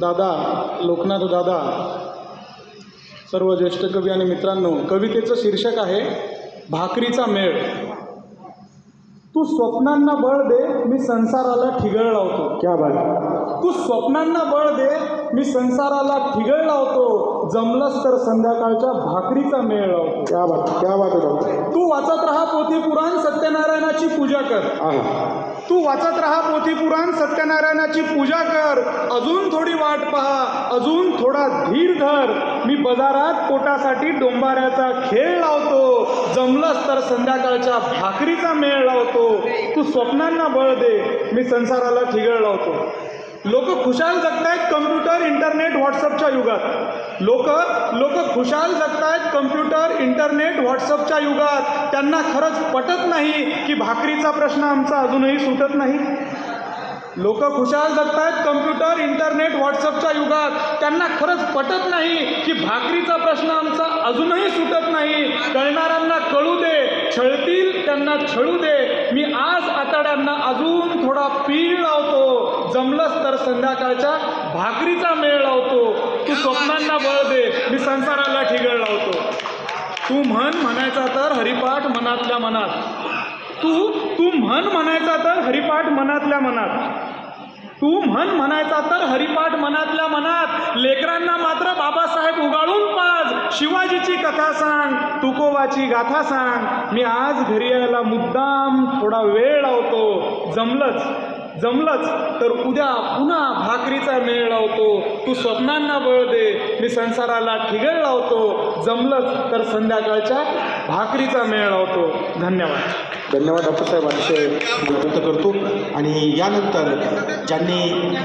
दादा लोकनाथ दादा सर्व ज्येष्ठ कवी आणि मित्रांनो कवितेचं शीर्षक आहे भाकरीचा मेळ. तू स्वप्नांना बळ दे मी संसाराला ठिगळ लावतो. क्या बात. तू स्वप्नांना बळ दे मी संसाराला ठिगळ लावतो. जमलंच तर संध्याकाळच्या भाकरीचा मेळ लावतो. क्या बात तू वाचत राहा पोथी पुराण सत्यनारायणाची पूजा कर. तू वाचत राहा पोथी पुराण सत्यनारायणाची पूजा कर. अजून थोडी वाट पहा अजून थोडा धीर धर. मी बाजारात पोटासाठी डोंबाऱ्याचा खेळ लावतो. जमलंच तर संध्याकाळच्या भाकरीचा मेळ लावतो. तू स्वप्नांना बळ दे मी संसाराला ठिगळ लावतो. लोक खुशाल जगतायत कम्प्युटर इंटरनेट व्हॉट्सअपच्या युगात. लोक लोक खुशाल जगतायत कम्प्युटर इंटरनेट व्हॉट्सअपच्या युगात. त्यांना खरंच पटत नाही की भाकरीचा प्रश्न आमचा अजूनही सुटत नाही. लोक खुशाल जगतायत कम्प्युटर इंटरनेट व्हॉट्सअपच्या युगात. त्यांना खरंच पटत नाही की भाकरीचा प्रश्न आमचा अजूनही सुटत नाही. कळणाऱ्यांना कळू दे छळतील त्यांना छळू दे. मी आज आताड्यांना अजून थोडा पीळ दिवस तर संध्याकाळच्या भाकरीचा मेळ लावतो. तू स्वप्नांना बळ दे मी संसाराला ठिगळ लावतो. तू म्हण म्हणायचा तर हरिपाठ मनातल्या मनात. तू तू म्हण म्हणायचा तर हरिपाठ मनातल्या मनात. तू म्हण म्हणायचा तर हरिपाठ मनातल्या मनात. लेकरांना मात्र बाबासाहेब उगाळून पाज. शिवाजीची कथा सांग तुकोवाची गाथा सांग. मी आज घरी यायला मुद्दाम थोडा वेळ लावतो. जमलंच. जमलंच तर उद्या पुन्हा भाकरीचा मेळ लावतो. तू स्वप्नांना बळ दे मी संसाराला ठिगळ लावतो. जमलंच तर संध्याकाळच्या भाकरीचा मेळ लावतो. धन्यवाद. धन्यवाद डॉक्टर साहेब. अतिशय व्यक्त करतो. आणि यानंतर ज्यांनी